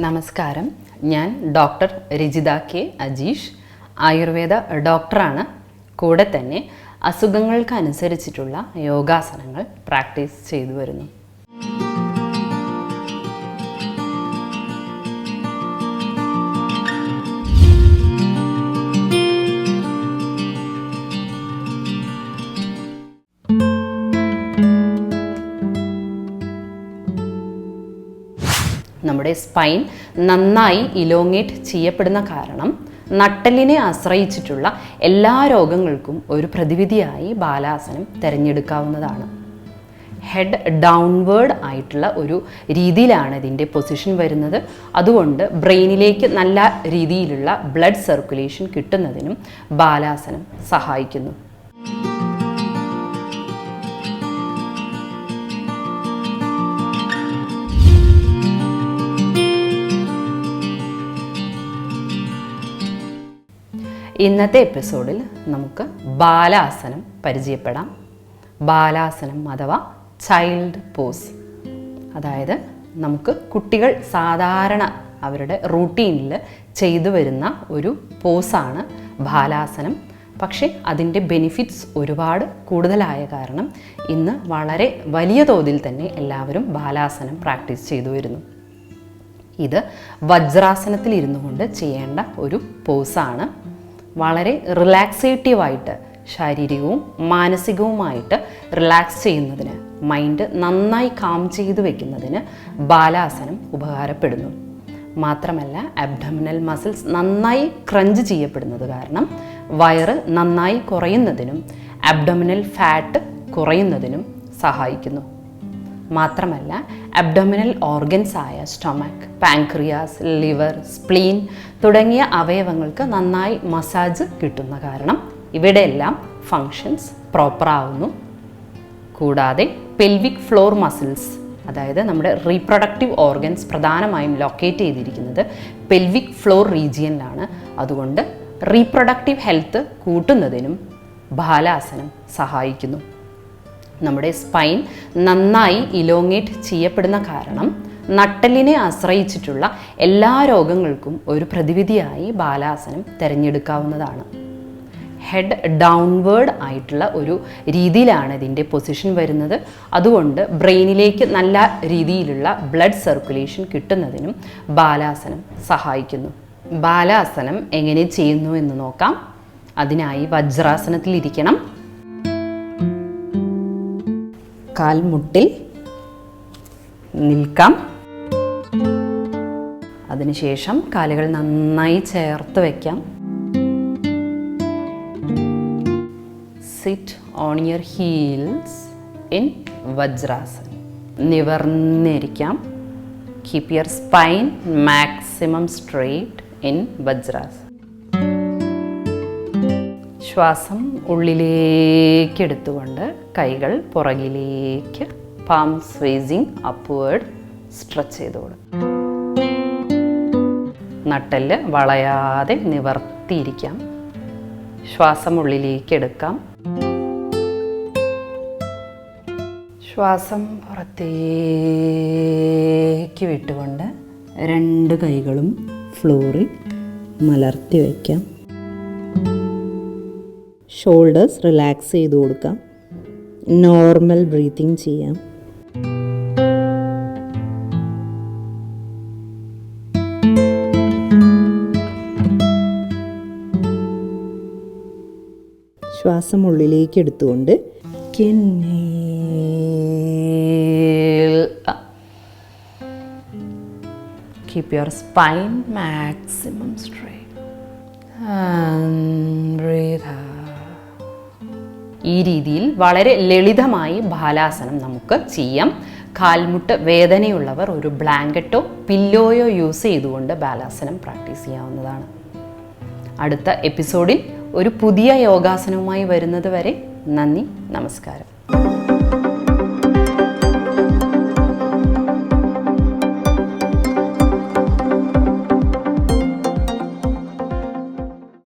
നമസ്കാരം. ഞാൻ doctor Rajitha K Ajeesh. Ayurveda ഡോക്ടറാണ്. കൂടെ തന്നെ അസുഖങ്ങൾക്കനുസരിച്ചിട്ടുള്ള യോഗാസനങ്ങൾ പ്രാക്ടീസ് ചെയ്തു വരുന്നു. നമ്മുടെ സ്പൈൻ നന്നായി ഇലോങ്ങേറ്റ് ചെയ്യപ്പെടുന്ന കാരണം നട്ടലിനെ ആശ്രയിച്ചിട്ടുള്ള എല്ലാ രോഗങ്ങൾക്കും ഒരു പ്രതിവിധിയായി ബാലാസനം തിരഞ്ഞെടുക്കാവുന്നതാണ്. ഹെഡ് ഡൗൺവേർഡ് ആയിട്ടുള്ള ഒരു രീതിയിലാണ് ഇതിന്റെ പൊസിഷൻ വരുന്നത്. അതുകൊണ്ട് ബ്രെയിനിലേക്ക് നല്ല രീതിയിലുള്ള ബ്ലഡ് സർക്കുലേഷൻ കിട്ടുന്നതിനും ബാലാസനം സഹായിക്കുന്നു. ഇന്നത്തെ എപ്പിസോഡിൽ നമുക്ക് ബാലാസനം പരിചയപ്പെടാം. ബാലാസനം അഥവാ ചൈൽഡ് പോസ്. അതായത് നമുക്ക് കുട്ടികൾ സാധാരണ അവരുടെ റൂട്ടീനിൽ ചെയ്തു വരുന്ന ഒരു പോസാണ് ബാലാസനം. പക്ഷേ അതിന്റെ ബെനിഫിറ്റ്സ് ഒരുപാട് കൂടുതലായ കാരണം ഇന്ന് വളരെ വലിയ തോതിൽ തന്നെ എല്ലാവരും ബാലാസനം പ്രാക്ടീസ് ചെയ്തു വരുന്നു. ഇത് വജ്രാസനത്തിൽ ഇരുന്നു കൊണ്ട് ചെയ്യേണ്ട ഒരു പോസാണ് വളരെ റിലാക്സേറ്റീവായിട്ട് ശാരീരികവും മാനസികവുമായിട്ട് റിലാക്സ് ചെയ്യുന്നതിന് മൈൻഡ് നന്നായി കാം ചെയ്ത് വെക്കുന്നതിന് ബാലാസനം ഉപകാരപ്പെടുന്നു. മാത്രമല്ല അബ്ഡമിനൽ മസിൽസ് നന്നായി ക്രഞ്ച് ചെയ്യപ്പെടുന്നത് കാരണം വയറ് നന്നായി കുറയുന്നതിനും അബ്ഡമിനൽ ഫാറ്റ് കുറയുന്നതിനും സഹായിക്കുന്നു. മാത്രമല്ല അബ്ഡമിനൽ ഓർഗൻസ് ആയ സ്റ്റൊമക് പാൻക്രിയാസ് ലിവർ സ്പ്ലീൻ തുടങ്ങിയ അവയവങ്ങൾക്ക് നന്നായി മസാജ് കിട്ടുന്ന കാരണം ഇവിടെയെല്ലാം ഫങ്ഷൻസ് പ്രോപ്പർ ആവുന്നു. കൂടാതെ പെൽവിക് ഫ്ലോർ മസിൽസ് അതായത് നമ്മുടെ റീപ്രൊഡക്റ്റീവ് ഓർഗൻസ് പ്രധാനമായും ലൊക്കേറ്റ് ചെയ്തിരിക്കുന്നത് പെൽവിക് ഫ്ലോർ റീജിയനിലാണ് അതുകൊണ്ട് റീപ്രൊഡക്റ്റീവ് ഹെൽത്ത് കൂട്ടുന്നതിനും ബാലാസനം സഹായിക്കുന്നു. നമ്മുടെ സ്പൈൻ നന്നായി ഇലോങ്ങേറ്റ് ചെയ്യപ്പെടുന്ന കാരണം നട്ടലിനെ ആശ്രയിച്ചിട്ടുള്ള എല്ലാ രോഗങ്ങൾക്കും ഒരു പ്രതിവിധിയായി ബാലാസനം തിരഞ്ഞെടുക്കാവുന്നതാണ്. ഹെഡ് ഡൗൺവേർഡ് ആയിട്ടുള്ള ഒരു രീതിയിലാണ് ഇതിന്റെ പൊസിഷൻ വരുന്നത്. അതുകൊണ്ട് ബ്രെയിനിലേക്ക് നല്ല രീതിയിലുള്ള ബ്ലഡ് സർക്കുലേഷൻ കിട്ടുന്നതിനും ബാലാസനം സഹായിക്കുന്നു. ബാലാസനം എങ്ങനെ ചെയ്യുന്നു എന്ന് നോക്കാം. അതിനായി വജ്രാസനത്തിലിരിക്കണം. കാൽമുട്ടിൽ നിൽക്കാം. അതിനുശേഷം കാലുകൾ നന്നായി ചേർത്ത് വയ്ക്കാം sit on your heels in Vajrasan നിവർന്നിരിക്കാം. Keep your spine maximum straight in Vajrasan ശ്വാസം ഉള്ളിലേക്ക് എടുത്തുകൊണ്ട് കൈകൾ പുറകിലേക്ക് പാം സ്വേസിങ് അപ്വേർഡ് സ്ട്രെച്ച് ചെയ്തോളും. നട്ടൽ വളയാതെ നിവർത്തിയിരിക്കാം. ശ്വാസം ഉള്ളിലേക്ക് എടുക്കാം ശ്വാസം പുറത്തേക്ക് വിട്ടുകൊണ്ട് രണ്ട് കൈകളും ഫ്ലോറിൽ മലർത്തി വയ്ക്കാം. ഷോൾഡേഴ്സ് റിലാക്സ് ചെയ്ത് കൊടുക്കാം. നോർമൽ ബ്രീത്തിങ് ചെയ്യാം. ശ്വാസം ഉള്ളിലേക്ക് എടുത്തുകൊണ്ട് keep your spine maximum straight breathe ഈ രീതിയിൽ വളരെ ലളിതമായി ബാലാസനം നമുക്ക് ചെയ്യാം. കാൽമുട്ട് വേദനയുള്ളവർ ഒരു ബ്ലാങ്കറ്റോ പില്ലോയോ യൂസ് ചെയ്തുകൊണ്ട് ബാലാസനം പ്രാക്ടീസ് ചെയ്യാവുന്നതാണ്. അടുത്ത എപ്പിസോഡിൽ ഒരു പുതിയ യോഗാസനവുമായി വരുന്നത് വരെ നന്ദി നമസ്കാരം.